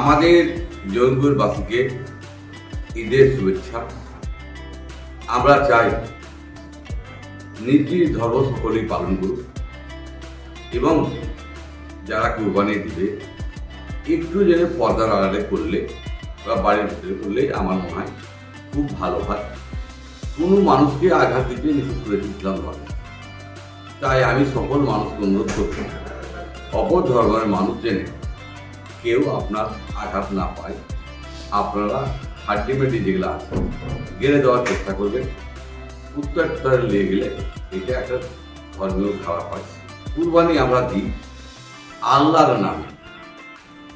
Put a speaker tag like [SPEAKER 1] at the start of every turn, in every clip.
[SPEAKER 1] আমাদের জয়পুরবাসীকে ঈদের শুভেচ্ছা। আমরা চাই নীতি ধর্ম সকলেই পালন করুক এবং যারা কুরবানি দিবে, একটু যেন পর্দার আড়ালে করলে বা বাড়ির ভিতরে করলে আমার মনে হয় খুব ভালো হয়। কোনো মানুষকে আঘাত দিতে নিষেধ করে ইসলাম ধর্ম। তাই আমি সকল মানুষকে অনুরোধ করছি, অপর ধর্মের মানুষ জেনে কেউ আপনার আঘাত না পায়। আপনারা হাড্ডিমেডি যেগুলো আছে, গেড়ে দেওয়ার চেষ্টা করবেন। উত্তর উত্তরে নিয়ে গেলে এটা একটা ধর্মীয় খারাপ হয়। কুরবানি আমরা দিই আল্লাহর নামে।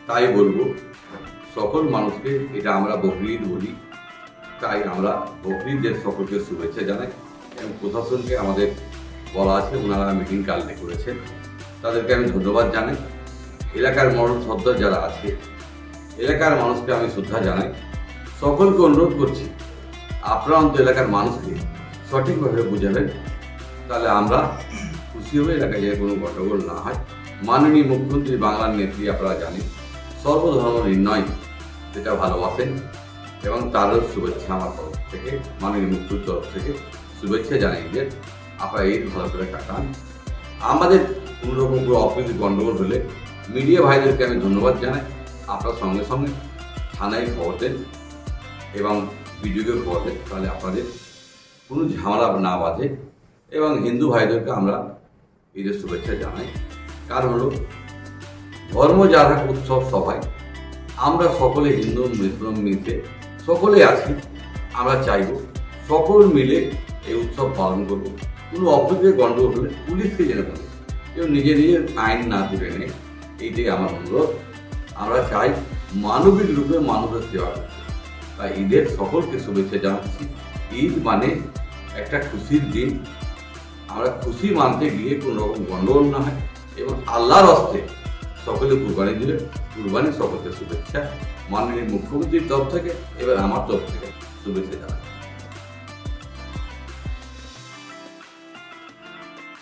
[SPEAKER 1] তাই বলব, সকল মানুষকে এটা আমরা বকরিদ বলি। তাই আমরা বকরিদের সকলকে শুভেচ্ছা জানাই এবং প্রশাসনকে আমাদের বলা আছে, ওনারা মিটিং কালকে করেছেন। তাদেরকে আমি ধন্যবাদ জানাই। এলাকার মরণ সর্দার যারা আছে, এলাকার মানুষকে আমি শ্রদ্ধা জানাই, সকলকে অনুরোধ করছি, আপনারা অন্ত এলাকার মানুষকে সঠিকভাবে বুঝাবেন, তাহলে আমরা খুশি হবে এলাকায় যে কোনো গণ্ডগোল না হয়। মাননীয় মুখ্যমন্ত্রী বাংলার নেত্রী আপনারা জানেন, সর্বধর্ম নির্ণয় যেটা ভালোবাসেন, এবং তারও শুভেচ্ছা আমার তরফ থেকে, মাননীয় মুখ্যমন্ত্রীর তরফ থেকে শুভেচ্ছা জানাই যে আপনারা এই ভালো করে কাটান। আমাদের কোনো রকম কোনো অপ্রীতি গণ্ডগোল হলে মিডিয়া ভাইদেরকে আমি ধন্যবাদ জানাই। আপনার সঙ্গে সঙ্গে থানায় খবর দেন এবং ভিডিওকে খবর দেন তাহলে আপনাদের কোনো ঝামেলা না বাঁধে এবং হিন্দু ভাইদেরকে আমরা ঈদের শুভেচ্ছা জানাই। কারণ হলো, ধর্ম যার উৎসব সবাই আমরা সকলে হিন্দু, মুসলিম মিলে সকলে আছি, আমরা চাইব সকল মিলে এই উৎসব পালন করব। কোনো অপ্রীতি গণ্ডগোল হলে পুলিশকে জেনে বলে কেউ নিজে নিজের আইন না তুলে নেয়। এইটাই আমার অনুরোধ। আমরা চাই মানবিক রূপে মানুষের সেবা তাই ঈদের সকলকে শুভেচ্ছা জানাচ্ছি। ঈদ মানে একটা খুশির দিন। আমরা খুশি মানতে গিয়ে কোনো রকম গণ্ডগোল না হয় এবং আল্লাহর হস্তে সকলে কুরবানি দিলে কুরবানি সকলকে শুভেচ্ছা। মাননীয় মুখ্যমন্ত্রীর তরফ থেকে এবার আমার তরফ থেকে শুভেচ্ছা জানাই